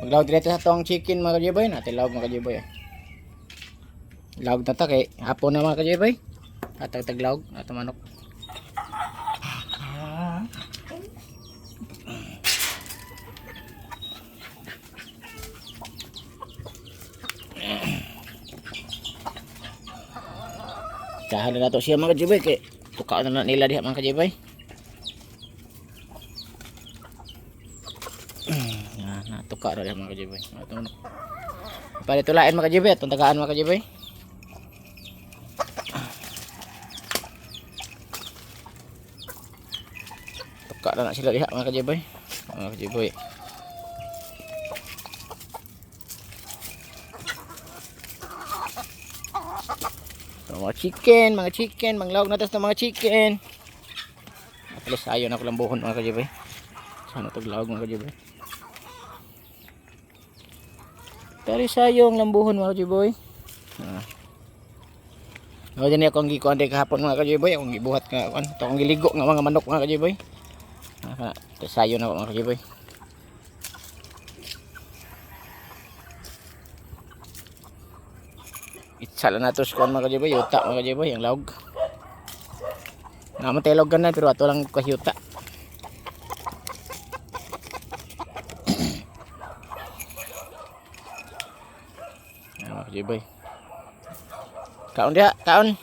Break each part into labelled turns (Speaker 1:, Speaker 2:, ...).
Speaker 1: Maglawag dito sa tong chicken mga kajiboy. Natin lawag mga kajiboy. eh. Lawag na ta kay hapon na mga kajiboy. Atag taglawag. Ato manok. Kahan na nato siya mga kajiboy kay tuka na nila diha mga kajiboy. Natuka na diha mga kajiboy. Ato manok. Palit tulain mga kajiboy, atong tagaan mga kajiboy. Tuka na na sila diha mga kajiboy. Mga kajiboy. Mga chicken, mga chicken, manglawag na tas ng mga chicken. Apalis ayo na ko lang buhon mga kajiboy. Sana taglawag mga kajiboy. Tali sayong lambuhon mga kajiboy. Ah. O dyan akong gikuan din kahapon mga kajiboy. Akong gibuhat nga. Ito akong giligo nga mga manok mga kajiboy. Ah, sayo na ako mga kajiboy. Itsala na to skuan mga kajiboy. Yuta mga kajiboy. Ang lawg. Naman tayo lawgan na pero ato lang kahyuta. Mga kajiboy. Kaon dia, kaon.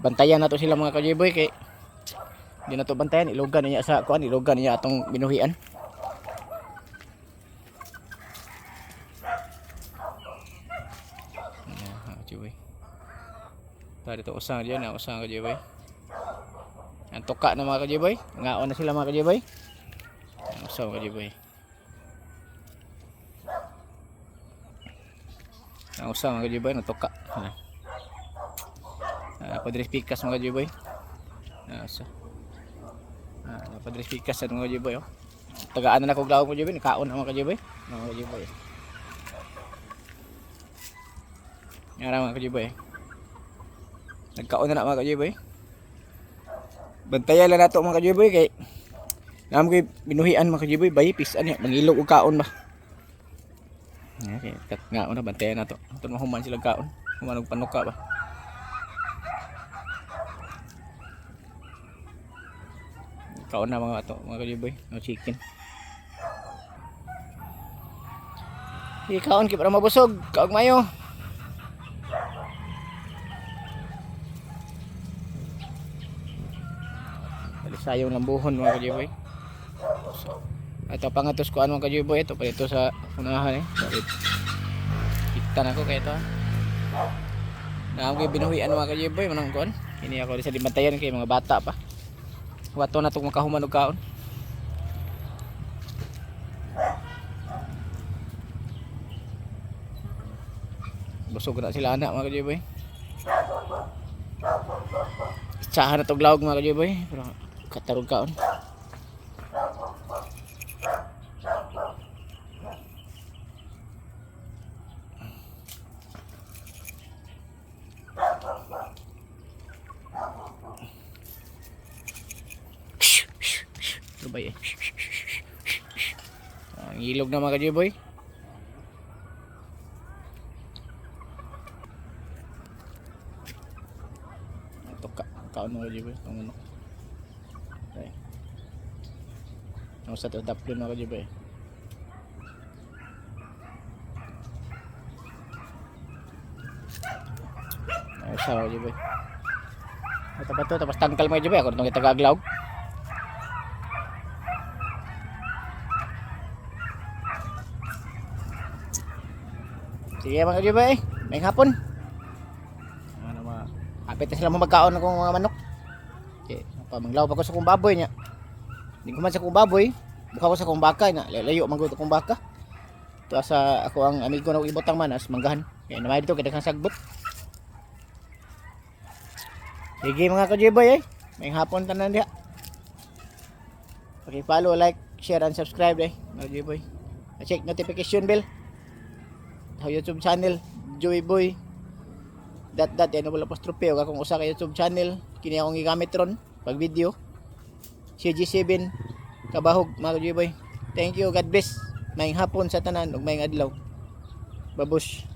Speaker 1: Bantayan na to sila mga kajiboy kay hindi na to bantayan, ilugan niya sa kuan, ilugan niya atong binuhian. Kajiboy. Tadi to usang diyan, na usang kajiboy. Ang tuka na mga kajiboy, ngaon na sila mga kajiboy. Ang usang kajiboy. Ang usang mga kajiboy, natuka. Ayan. Ah, padres pikas mga kajiboy. Ah, so. Ah, padres pikas sa mga kajiboy oh. Tagaan na na kog lawag mga kajiboy, nakaon na mga kajiboy. Mga kajiboy. Nga mga kajiboy. Nagkaon na na mga kajiboy. Bantayan lang nato mga kajiboy kay Nam kay binuhian mga kajiboy, bayipis ani mangilog og kaon ba. Okay, kat nga una bantayan na to. Ito mahuman sila kaon. Human og panuka ba. Kaon na mga to, mga kajiboy, mga chicken. Ikaon kay para mabusog, kaog mayo. Sayong lambuhon mga kajiboy. So, ito pangatos ko ano mga kajiboy ito pa ito sa unahan eh. Bakit? Kita na ko kay ito. Na ako binuhian mga kajiboy manang kon. Ini ako sa dibantayan kay mga bata pa. Wato na tong makahuman og kaon. Busog na sila anak mga kajiboy. Itsahan na tog lawag mga kajiboy. Pero katarog kaon. Ano ba yan? Ah, Ang ilog na mga kajiboy. Ito ka, kaon mga kajiboy. Itong ano. Okay. Ang sa ito, daplon mga kajiboy. Ay, sa mga kajiboy. Ito ba ito? Tapos tangkal mga kajiboy. Ako itong itagaglaw. Sige mga kajiboy. May hapon. Ano mga Kapit na sila mo magkaon ng mga manok. Okay. Pamanglaw pa ko sa kong baboy niya. Hindi ko man sa kong baboy. Buka ko sa kong baka na. Lalayo maguto kong baka. Ito sa ako ang amigo na ibotang manas. Manggahan. Kaya naman dito kita kang sagbot. Sige mga kajiboy eh. May hapon tanan diha. Okay, follow, like, share, and subscribe eh. Mga kajiboy. Check notification bell. YouTube channel. Joy Boy dot dot yan wala apostrophe o kung usa ka YouTube channel kini akong gigamit ron pag video CG7 kabahog mga ka-G-Boy. Thank you, God bless. Maayong hapon sa tanan ug maayong adlaw. Babush.